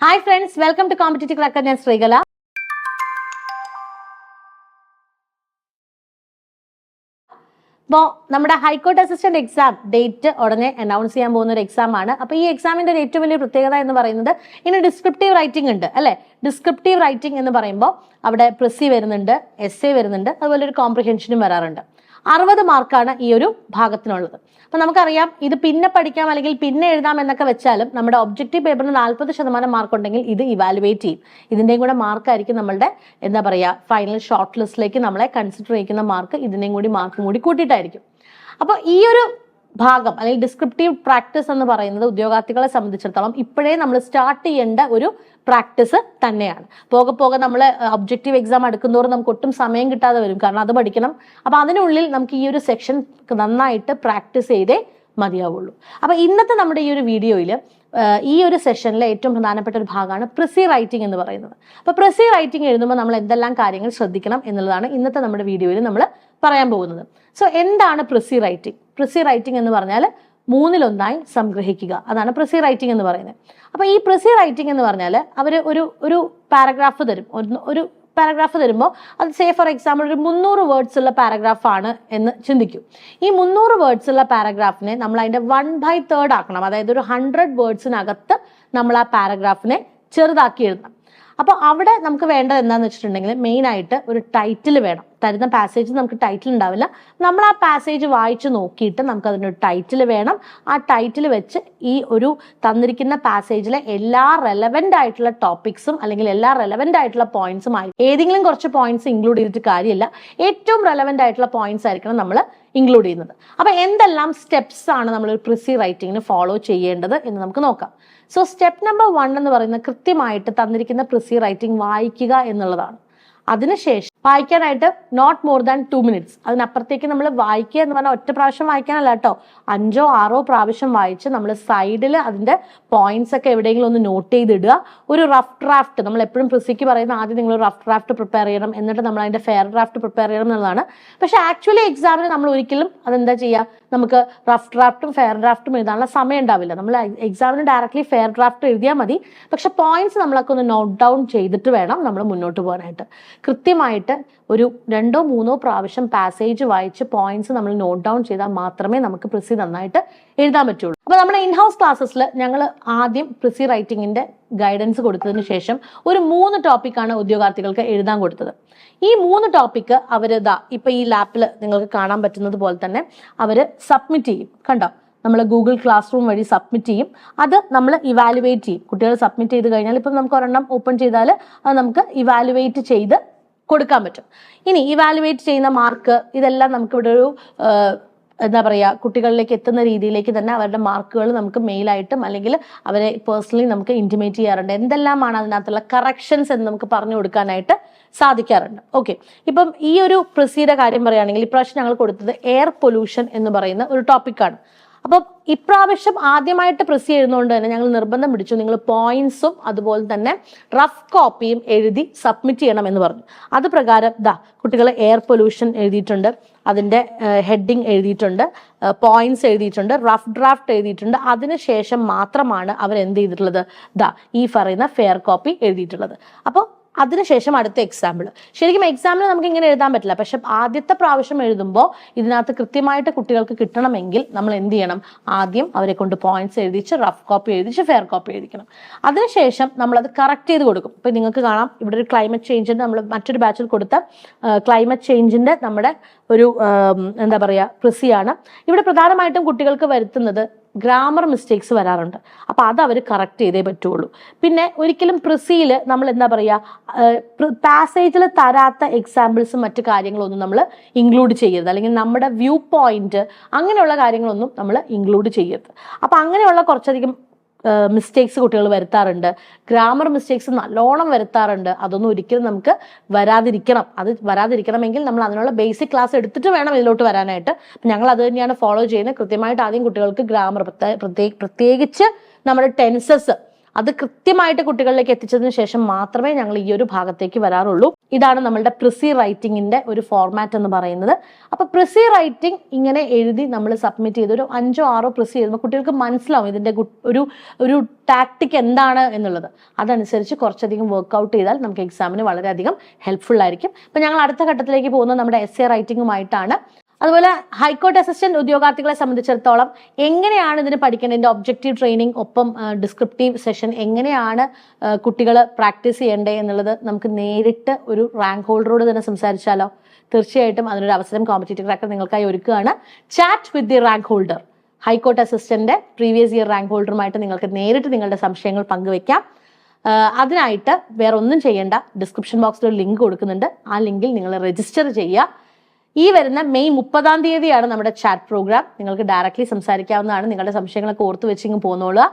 Hi friends welcome to competitive cracker ഞാൻ ശ്രീകല ഇപ്പോൾ നമ്മുടെ high court assistant exam date ഉടനെ അനൗൺസ് ചെയ്യാൻ പോകുന്ന ഒരു എക്സാം ആണ്. അപ്പോൾ ഈ എക്സാമിന്റെ ഏറ്റവും വലിയ പ്രത്യേകത എന്ന് പറയുന്നത് ഇനി ഡിസ്ക്രിപ്റ്റീവ് റൈറ്റിംഗ് ഉണ്ട് അല്ലെ? ഡിസ്ക്രിപ്റ്റീവ് റൈറ്റിംഗ് എന്ന് പറയുമ്പോൾ അവിടെ പ്രിസി വരുന്നുണ്ട് എസ് എ വരുന്നുണ്ട് അതുപോലെ ഒരു കോംപ്രിഹെൻഷനും വരാറുണ്ട്. അറുപത് മാർക്കാണ് ഈ ഒരു ഭാഗത്തിനുള്ളത്. അപ്പൊ നമുക്കറിയാം ഇത് പിന്നെ പഠിക്കാം അല്ലെങ്കിൽ പിന്നെ എഴുതാം എന്നൊക്കെ വെച്ചാലും നമ്മുടെ ഒബ്ജക്റ്റീവ് പേപ്പറിന് നാൽപ്പത് ശതമാനം മാർക്ക് ഉണ്ടെങ്കിൽ ഇത് ഇവാലുവേറ്റ് ചെയ്യും. ഇതിന്റെയും കൂടെ മാർക്കായിരിക്കും നമ്മളുടെ എന്താ പറയുക ഫൈനൽ ഷോർട്ട് ലിസ്റ്റിലേക്ക് നമ്മളെ കൺസിഡർ ചെയ്യുന്ന മാർക്ക് ഇതിന്റെയും കൂടി മാർക്കും കൂടി കൂട്ടിയിട്ടായിരിക്കും. അപ്പോൾ ഈ ഒരു ഭാഗം അല്ലെങ്കിൽ ഡിസ്ക്രിപ്റ്റീവ് പ്രാക്ടീസ് എന്ന് പറയുന്നത് ഉദ്യോഗാർത്ഥികളെ സംബന്ധിച്ചിടത്തോളം ഇപ്പോഴേ നമ്മൾ സ്റ്റാർട്ട് ചെയ്യേണ്ട ഒരു പ്രാക്ടീസ് തന്നെയാണ്. പോകെ പോകെ നമ്മൾ ഒബ്ജക്റ്റീവ് എക്സാം എടുക്കുന്നതോറും നമുക്ക് ഒട്ടും സമയം കിട്ടാതെ വരും. കാരണം അത് പഠിക്കണം. അപ്പൊ അതിനുള്ളിൽ നമുക്ക് ഈ ഒരു സെക്ഷൻ നന്നായിട്ട് പ്രാക്ടീസ് ചെയ്തേ മതിയാവുള്ളൂ. അപ്പൊ ഇന്നത്തെ നമ്മുടെ ഈ ഒരു വീഡിയോയിൽ ഈ ഒരു സെഷനിലെ ഏറ്റവും പ്രധാനപ്പെട്ട ഒരു ഭാഗമാണ് പ്രിസി റൈറ്റിംഗ് എന്ന് പറയുന്നത്. അപ്പോൾ പ്രിസി റൈറ്റിംഗ് എഴുതുമ്പോൾ നമ്മൾ എന്തെല്ലാം കാര്യങ്ങൾ ശ്രദ്ധിക്കണം എന്നുള്ളതാണ് ഇന്നത്തെ നമ്മുടെ വീഡിയോയിൽ നമ്മൾ പറയാൻ പോകുന്നത്. സോ എന്താണ് പ്രിസി റൈറ്റിംഗ് പ്രിസി റൈറ്റിംഗ് എന്ന് പറഞ്ഞാൽ മൂന്നിലൊന്നായി സംഗ്രഹിക്കുക. അതാണ് പ്രിസി റൈറ്റിംഗ് എന്ന് പറയുന്നത്. അപ്പോൾ ഈ പ്രിസി റൈറ്റിംഗ് എന്ന് പറഞ്ഞാൽ അവർ ഒരു ഒരു പാരഗ്രാഫ് തരും. ഒരു പാരഗ്രാഫ് തരുമ്പോൾ അത് സേ ഫോർ എക്സാമ്പിൾ ഒരു മുന്നൂറ് വേർഡ്സ് ഉള്ള പാരഗ്രാഫ് ആണ് എന്ന് ചിന്തിക്കും. ഈ മുന്നൂറ് വേർഡ്സ് ഉള്ള പാരഗ്രാഫിനെ നമ്മൾ അതിന്റെ വൺ ബൈ തേർഡ് ആക്കണം. അതായത് ഒരു ഹൺഡ്രഡ് വേർഡ്സിനകത്ത് നമ്മൾ ആ പാരഗ്രാഫിനെ ചെറുതാക്കി എഴുതണം. അപ്പോൾ അവിടെ നമുക്ക് വേണ്ടത് എന്താന്ന് വെച്ചിട്ടുണ്ടെങ്കിൽ മെയിനായിട്ട് ഒരു ടൈറ്റിൽ വേണം. തരുന്ന പാസേജ് നമുക്ക് ടൈറ്റിൽ ഉണ്ടാവില്ല. നമ്മൾ ആ പാസേജ് വായിച്ച് നോക്കിയിട്ട് നമുക്ക് അതിനൊരു ടൈറ്റിൽ വേണം. ആ ടൈറ്റിൽ വെച്ച് ഈ ഒരു തന്നിരിക്കുന്ന പാസേജിലെ എല്ലാ റെലവെന്റ് ആയിട്ടുള്ള ടോപ്പിക്സും അല്ലെങ്കിൽ എല്ലാ റെലവെന്റ് ആയിട്ടുള്ള പോയിന്റ്സും ആയി ഏതെങ്കിലും കുറച്ച് പോയിന്റ്സ് ഇൻക്ലൂഡ് ചെയ്തിട്ട് കാര്യമില്ല. ഏറ്റവും റെലവെന്റ് ആയിട്ടുള്ള പോയിന്റ്സ് ആയിരിക്കണം നമ്മൾ ഇൻക്ലൂഡ് ചെയ്യുന്നത്. അപ്പൊ എന്തെല്ലാം സ്റ്റെപ്സ് ആണ് നമ്മൾ ഒരു പ്രിസി റൈറ്റിങ്ങിന് ഫോളോ ചെയ്യേണ്ടത് എന്ന് നമുക്ക് നോക്കാം. സോ സ്റ്റെപ്പ് നമ്പർ വൺ എന്ന് പറയുന്നത് കൃത്യമായിട്ട് തന്നിരിക്കുന്ന പ്രിസി റൈറ്റിംഗ് വായിക്കുക എന്നുള്ളതാണ്. അതിനുശേഷം വായിക്കാനായിട്ട് not more than two minutes അതിനപ്പുറത്തേക്ക് നമ്മൾ വായിക്കുക എന്ന് പറഞ്ഞാൽ ഒറ്റ പ്രാവശ്യം വായിക്കാനല്ല കേട്ടോ. അഞ്ചോ ആറോ പ്രാവശ്യം വായിച്ച് നമ്മൾ സൈഡിൽ അതിന്റെ പോയിന്റ്സ് ഒക്കെ എവിടെയെങ്കിലും ഒന്ന് നോട്ട് ചെയ്തിടുക. ഒരു റഫ് ഡ്രാഫ്റ്റ് നമ്മൾ എപ്പോഴും പ്രിസിക്ക് പറയുന്ന ആദ്യം നിങ്ങൾ റഫ് ഡ്രാഫ്റ്റ് പ്രിപ്പയർ ചെയ്യണം. എന്നിട്ട് നമ്മൾ അതിന്റെ ഫെയർ ഡ്രാഫ്റ്റ് പ്രിപ്പയർ ചെയ്യണം എന്നുള്ളതാണ്. പക്ഷെ ആക്ച്വലി എക്സാമിന് നമ്മൾ ഒരിക്കലും അതെന്താ ചെയ്യുക? നമുക്ക് റഫ് ഡ്രാഫ്റ്റും ഫെയർ ഡ്രാഫ്റ്റും എഴുതാനുള്ള സമയം ഉണ്ടാവില്ല. നമ്മൾ എക്സാമിന് ഡയറക്റ്റ്ലി ഫെയർ ഡ്രാഫ്റ്റ് എഴുതിയാൽ മതി. പക്ഷെ പോയിന്റ്സ് നമ്മളൊക്കെ ഒന്ന് നോട്ട് ഡൗൺ ചെയ്തിട്ട് വേണം നമ്മൾ മുന്നോട്ട് പോകാനായിട്ട്. കൃത്യമായിട്ട് ഒരു രണ്ടോ മൂന്നോ പ്രാവശ്യം പാസേജ് വായിച്ച് പോയിന്റ്സ് നമ്മൾ നോട്ട് ഡൗൺ ചെയ്താൽ മാത്രമേ നമുക്ക് പ്രിസി നന്നായിട്ട് എഴുതാൻ പറ്റുള്ളൂ. അപ്പൊ നമ്മുടെ ഇൻഹൗസ് ക്ലാസ്സസിൽ ഞങ്ങൾ ആദ്യം പ്രിസി റൈറ്റിംഗിന്റെ ഗൈഡൻസ് കൊടുത്തതിന് ശേഷം ഒരു മൂന്ന് ടോപ്പിക്കാണ് ഉദ്യോഗാർത്ഥികൾക്ക് എഴുതാൻ കൊടുത്തത്. ഈ മൂന്ന് ടോപ്പിക്ക് അവർ ഇതാ ഇപ്പൊ ഈ ലാപ്പിൽ നിങ്ങൾക്ക് കാണാൻ പറ്റുന്നത് പോലെ തന്നെ അവർ സബ്മിറ്റ് ചെയ്യും. കണ്ടോ? നമ്മൾ ഗൂഗിൾ ക്ലാസ് റൂം വഴി സബ്മിറ്റ് ചെയ്യും. അത് നമ്മൾ ഇവാലുവേറ്റ് ചെയ്യും. കുട്ടികൾ സബ്മിറ്റ് ചെയ്ത് കഴിഞ്ഞാൽ ഇപ്പം നമുക്ക് ഒരെണ്ണം ഓപ്പൺ ചെയ്താൽ അത് നമുക്ക് ഇവാലുവേറ്റ് ചെയ്ത് കൊടുക്കാൻ പറ്റും. ഇനി ഇവാലുവേറ്റ് ചെയ്യുന്ന മാർക്ക് ഇതെല്ലാം നമുക്ക് ഇവിടെ ഒരു എന്താ പറയുക കുട്ടികളിലേക്ക് എത്തുന്ന രീതിയിലേക്ക് തന്നെ അവരുടെ മാർക്കുകൾ നമുക്ക് മെയിലായിട്ടും അല്ലെങ്കിൽ അവരെ പേഴ്സണലി നമുക്ക് ഇന്റിമേറ്റ് ചെയ്യാറുണ്ട്. എന്തെല്ലാമാണ് അതിനകത്തുള്ള കറക്ഷൻസ് എന്ന് നമുക്ക് പറഞ്ഞു കൊടുക്കാനായിട്ട് സാധിക്കാറുണ്ട്. ഓക്കെ ഇപ്പം ഈ ഒരു പ്രസീയുടെ കാര്യം പറയുകയാണെങ്കിൽ ഇപ്രാവശ്യം ഞങ്ങൾ കൊടുത്തത് എയർ പൊല്യൂഷൻ എന്ന് പറയുന്ന ഒരു ടോപ്പിക്കാണ് അപ്പം ഇപ്രാവശ്യം ആദ്യമായിട്ട് പ്രസ് ചെയ്യുന്നതുകൊണ്ട് തന്നെ ഞങ്ങൾ നിർബന്ധം പിടിച്ചു. നിങ്ങൾ പോയിന്റ്സും അതുപോലെ തന്നെ റഫ് കോപ്പിയും എഴുതി സബ്മിറ്റ് ചെയ്യണം എന്ന് പറഞ്ഞു. അത് പ്രകാരം ദാ കുട്ടികൾ എയർ പൊല്യൂഷൻ എഴുതിയിട്ടുണ്ട് അതിന്റെ ഹെഡിങ് എഴുതിയിട്ടുണ്ട് പോയിന്റ്സ് എഴുതിയിട്ടുണ്ട് റഫ് ഡ്രാഫ്റ്റ് എഴുതിയിട്ടുണ്ട്. അതിനുശേഷം മാത്രമാണ് അവർ എന്ത് ചെയ്തിട്ടുള്ളത്? ദാ ഈ പറയുന്ന ഫെയർ കോപ്പി എഴുതിയിട്ടുള്ളത്. അപ്പോൾ അതിനുശേഷം അടുത്ത എക്സാമ്പിൾ ശരിക്കും എക്സാമിന് നമുക്ക് ഇങ്ങനെ എഴുതാൻ പറ്റില്ല. പക്ഷെ ആദ്യത്തെ പ്രാവശ്യം എഴുതുമ്പോൾ ഇതിനകത്ത് കൃത്യമായിട്ട് കുട്ടികൾക്ക് കിട്ടണമെങ്കിൽ നമ്മൾ എന്ത് ചെയ്യണം? ആദ്യം അവരെ കൊണ്ട് പോയിന്റ്സ് എഴുതിച്ച് റഫ് കോപ്പി എഴുതിച്ച് ഫെയർ കോപ്പി എഴുതിക്കണം. അതിനുശേഷം നമ്മളത് കറക്റ്റ് ചെയ്ത് കൊടുക്കും. ഇപ്പം നിങ്ങൾക്ക് കാണാം ഇവിടെ ഒരു ക്ലൈമറ്റ് ചേഞ്ചിന്റെ നമ്മൾ മറ്റൊരു ബാച്ചിൽ കൊടുത്ത ക്ലൈമറ്റ് ചേഞ്ചിന്റെ നമ്മുടെ ഒരു എന്താ പറയുക കൃഷിയാണ് ഇവിടെ പ്രധാനമായിട്ടും കുട്ടികൾക്ക് വരുത്തുന്നത് ഗ്രാമർ മിസ്റ്റേക്സ് വരാറുണ്ട്. അപ്പോൾ അത് അവർ കറക്റ്റ് ചെയ്തേ പറ്റുള്ളൂ. പിന്നെ ഒരിക്കലും പ്രിസിയിൽ നമ്മൾ എന്താ പറയുക പാസേജിൽ തരാത്ത എക്സാമ്പിൾസും മറ്റു കാര്യങ്ങളൊന്നും നമ്മൾ ഇൻക്ലൂഡ് ചെയ്യരുത്. അല്ലെങ്കിൽ നമ്മുടെ വ്യൂ പോയിന്റ് അങ്ങനെയുള്ള കാര്യങ്ങളൊന്നും നമ്മൾ ഇൻക്ലൂഡ് ചെയ്യരുത്. അപ്പോൾ അങ്ങനെയുള്ള കുറച്ചധികം മിസ്റ്റേക്സ് കുട്ടികൾ വരുത്താറുണ്ട്. ഗ്രാമർ മിസ്റ്റേക്സ് നല്ലോണം വരുത്താറുണ്ട്. അതൊന്നും ഒരിക്കലും നമുക്ക് വരാതിരിക്കണം. അത് വരാതിരിക്കണമെങ്കിൽ നമ്മൾ അതിനുള്ള ബേസിക് ക്ലാസ് എടുത്തിട്ട് വേണം ഇതിലോട്ട് വരാനായിട്ട്. ഞങ്ങൾ അത് തന്നെയാണ് ഫോളോ ചെയ്യുന്നത്. കൃത്യമായിട്ട് ആദ്യം കുട്ടികൾക്ക് ഗ്രാമർ പ്രത്യേകിച്ച് നമ്മുടെ ടെൻസസ് അത് കൃത്യമായിട്ട് കുട്ടികളിലേക്ക് എത്തിച്ചതിന് ശേഷം മാത്രമേ ഞങ്ങൾ ഈ ഒരു ഭാഗത്തേക്ക് വരാറുള്ളൂ. ഇതാണ് നമ്മളുടെ പ്രിസി റൈറ്റിംഗിന്റെ ഒരു ഫോർമാറ്റ് എന്ന് പറയുന്നത്. അപ്പൊ പ്രിസി റൈറ്റിംഗ് ഇങ്ങനെ എഴുതി നമ്മൾ സബ്മിറ്റ് ചെയ്ത് ഒരു അഞ്ചോ ആറോ പ്രിസി ചെയ്യുമ്പോൾ കുട്ടികൾക്ക് മനസ്സിലാവും ഇതിന്റെ ഒരു ഒരു ടാക്ടിക് എന്താണ് എന്നുള്ളത്. അതനുസരിച്ച് കുറച്ചധികം വർക്ക്ഔട്ട് ചെയ്താൽ നമുക്ക് എക്സാമിന് വളരെയധികം ഹെൽപ്ഫുൾ ആയിരിക്കും. അപ്പൊ ഞങ്ങൾ അടുത്ത ഘട്ടത്തിലേക്ക് പോകുന്നത് നമ്മുടെ എസ് എ റൈറ്റിംഗുമായിട്ടാണ് അതുപോലെ ഹൈക്കോർട്ട് അസിസ്റ്റന്റ് ഉദ്യോഗാർത്ഥികളെ സംബന്ധിച്ചിടത്തോളം എങ്ങനെയാണ് ഇതിന് പഠിക്കേണ്ടതിന്റെ ഒബ്ജക്റ്റീവ് ട്രെയിനിങ് ഒപ്പം ഡിസ്ക്രിപ്റ്റീവ് സെഷൻ എങ്ങനെയാണ് കുട്ടികൾ പ്രാക്ടീസ് ചെയ്യേണ്ടത് എന്നുള്ളത് നമുക്ക് നേരിട്ട് ഒരു റാങ്ക് ഹോൾഡറോട് തന്നെ സംസാരിച്ചാലോ? തീർച്ചയായിട്ടും അതിനൊരു അവസരം കോമ്പറ്റേറ്റീവ് ക്രാക്കർ നിങ്ങൾക്കായി ഒരുക്കുകയാണ്. Chat with the rank holder high court assistant previous year rank ഹോൾഡറുമായിട്ട് നിങ്ങൾക്ക് നേരിട്ട് നിങ്ങളുടെ സംശയങ്ങൾ പങ്കുവെക്കാം. അതിനായിട്ട് വേറെ ഒന്നും ചെയ്യേണ്ട ഡിസ്ക്രിപ്ഷൻ ബോക്സിൽ ഒരു ലിങ്ക് കൊടുക്കുന്നുണ്ട്. ആ ലിങ്കിൽ നിങ്ങൾ രജിസ്റ്റർ ചെയ്യുക. ഈ വരുന്ന മെയ് മുപ്പതാം തീയതിയാണ് നമ്മുടെ ചാറ്റ് പ്രോഗ്രാം. നിങ്ങൾക്ക് ഡയറക്റ്റ്ലി സംസാരിക്കാവുന്നതാണ്. നിങ്ങളുടെ സംശയങ്ങളൊക്കെ ഓർത്ത് വെച്ചിങ്ങ് പോന്നോളുക.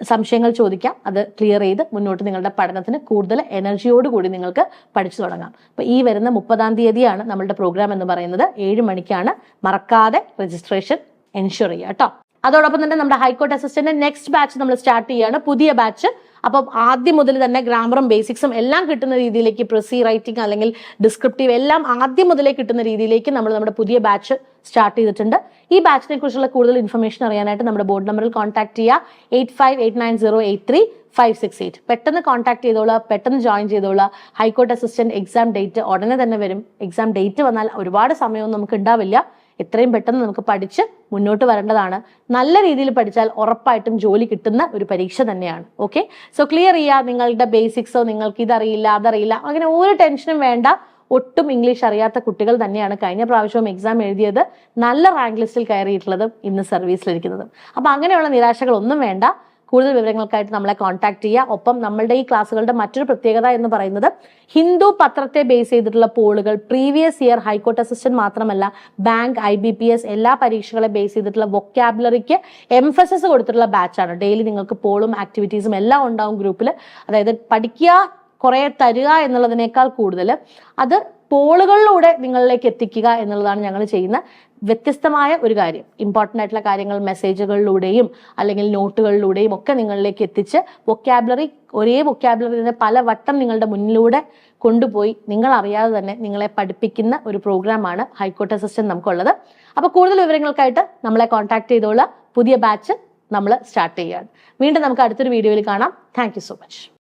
സംശയങ്ങൾ ചോദിക്കാം. അത് ക്ലിയർ ചെയ്ത് മുന്നോട്ട് നിങ്ങളുടെ പഠനത്തിന് കൂടുതൽ എനർജിയോട് കൂടി നിങ്ങൾക്ക് പഠിച്ചു തുടങ്ങാം. അപ്പൊ ഈ വരുന്ന മുപ്പതാം തീയതിയാണ് നമ്മളുടെ പ്രോഗ്രാം എന്ന് പറയുന്നത്. ഏഴ് മണിക്കാണ് മറക്കാതെ രജിസ്ട്രേഷൻ എൻഷുർ ചെയ്യുക കേട്ടോ. അതോടൊപ്പം തന്നെ നമ്മുടെ high court assistant next batch നമ്മൾ സ്റ്റാർട്ട് ചെയ്യാണ്. പുതിയ ബാച്ച്. അപ്പം ആദ്യം മുതൽ തന്നെ ഗ്രാമറും ബേസിക്സും എല്ലാം കിട്ടുന്ന രീതിയിലേക്ക് പ്രസി റൈറ്റിംഗ് അല്ലെങ്കിൽ ഡിസ്ക്രിപ്റ്റീവ് എല്ലാം ആദ്യം മുതലേ കിട്ടുന്ന രീതിയിലേക്ക് നമ്മൾ നമ്മുടെ പുതിയ ബാച്ച് സ്റ്റാർട്ട് ചെയ്തിട്ടുണ്ട്. ഈ ബാച്ചിനെ കുറിച്ചുള്ള കൂടുതൽ ഇൻഫർമേഷൻ അറിയാനായിട്ട് നമ്മുടെ ബോർഡ് നമ്പറിൽ കോൺടാക്ട് ചെയ്യുക eight five eight nine zero eight three five six eight പെട്ടെന്ന് കോൺടാക്ട് ചെയ്തോളാം പെട്ടെന്ന് ജോയിൻ ചെയ്തോളാം. ഹൈക്കോർട്ട് അസിസ്റ്റന്റ് എക്സാം ഡേറ്റ് ഉടനെ തന്നെ വരും. എക്സാം ഡേറ്റ് വന്നാൽ ഒരുപാട് സമയമൊന്നും നമുക്ക് ഉണ്ടാവില്ല. എത്രയും പെട്ടെന്ന് നമുക്ക് പഠിച്ച് മുന്നോട്ട് വരേണ്ടതാണ്. നല്ല രീതിയിൽ പഠിച്ചാൽ ഉറപ്പായിട്ടും ജോലി കിട്ടുന്ന ഒരു പരീക്ഷ തന്നെയാണ്. ഓക്കെ സോ ക്ലിയർ ചെയ്യുക നിങ്ങളുടെ ബേസിക്സോ നിങ്ങൾക്ക് ഇതറിയില്ല അതറിയില്ല അങ്ങനെ ഒരു ടെൻഷനും വേണ്ട. ഒട്ടും ഇംഗ്ലീഷ് അറിയാത്ത കുട്ടികൾ തന്നെയാണ് കഴിഞ്ഞ പ്രാവശ്യവും എക്സാം എഴുതിയത്. നല്ല റാങ്ക് ലിസ്റ്റിൽ കയറിയിട്ടുള്ളതും ഇന്ന് സർവീസിലിരിക്കുന്നതും അപ്പൊ അങ്ങനെയുള്ള നിരാശകളൊന്നും വേണ്ട. കൂടുതൽ വിവരങ്ങൾക്കായിട്ട് നമ്മളെ കോൺടാക്ട് ചെയ്യുക. ഒപ്പം നമ്മളുടെ ഈ ക്ലാസ്സുകളുടെ മറ്റൊരു പ്രത്യേകത എന്ന് പറയുന്നത് ഹിന്ദു പത്രത്തെ ബേസ് ചെയ്തിട്ടുള്ള പോളുകൾ previous year high court assistant മാത്രമല്ല bank I B P S എല്ലാ പരീക്ഷകളെ ബേസ് ചെയ്തിട്ടുള്ള വൊക്കാബുലറിക്ക് എംഫസിസ് കൊടുത്തിട്ടുള്ള ബാച്ചാണ് ഡെയിലി നിങ്ങൾക്ക് പോളും ആക്ടിവിറ്റീസും എല്ലാം ഉണ്ടാവും ഗ്രൂപ്പിൽ അതായത് പഠിക്കുക കുറെ തരിക എന്നുള്ളതിനേക്കാൾ കൂടുതൽ അത് പോളുകളിലൂടെ നിങ്ങളിലേക്ക് എത്തിക്കുക എന്നുള്ളതാണ് ഞങ്ങൾ ചെയ്യുന്ന വ്യത്യസ്തമായ ഒരു കാര്യം. ഇമ്പോർട്ടന്റ് ആയിട്ടുള്ള കാര്യങ്ങൾ മെസ്സേജുകളിലൂടെയും അല്ലെങ്കിൽ നോട്ടുകളിലൂടെയും ഒക്കെ നിങ്ങളിലേക്ക് എത്തിച്ച് വൊക്കാബുലറി ഒരേ വൊക്കാബുലറി തന്നെ പല വട്ടം നിങ്ങളുടെ മുന്നിലൂടെ കൊണ്ടുപോയി നിങ്ങൾ അറിയാതെ തന്നെ നിങ്ങളെ പഠിപ്പിക്കുന്ന ഒരു പ്രോഗ്രാമാണ് ഹൈക്കോർട്ട് അസിസ്റ്റന്റ് നമുക്കുള്ളത്. അപ്പോൾ കൂടുതൽ വിവരങ്ങൾക്കായിട്ട് നമ്മളെ കോൺടാക്ട് ചെയ്തോളാം. പുതിയ ബാച്ച് നമ്മൾ സ്റ്റാർട്ട് ചെയ്യുകയാണ്. വീണ്ടും നമുക്ക് അടുത്തൊരു വീഡിയോയിൽ കാണാം. Thank so much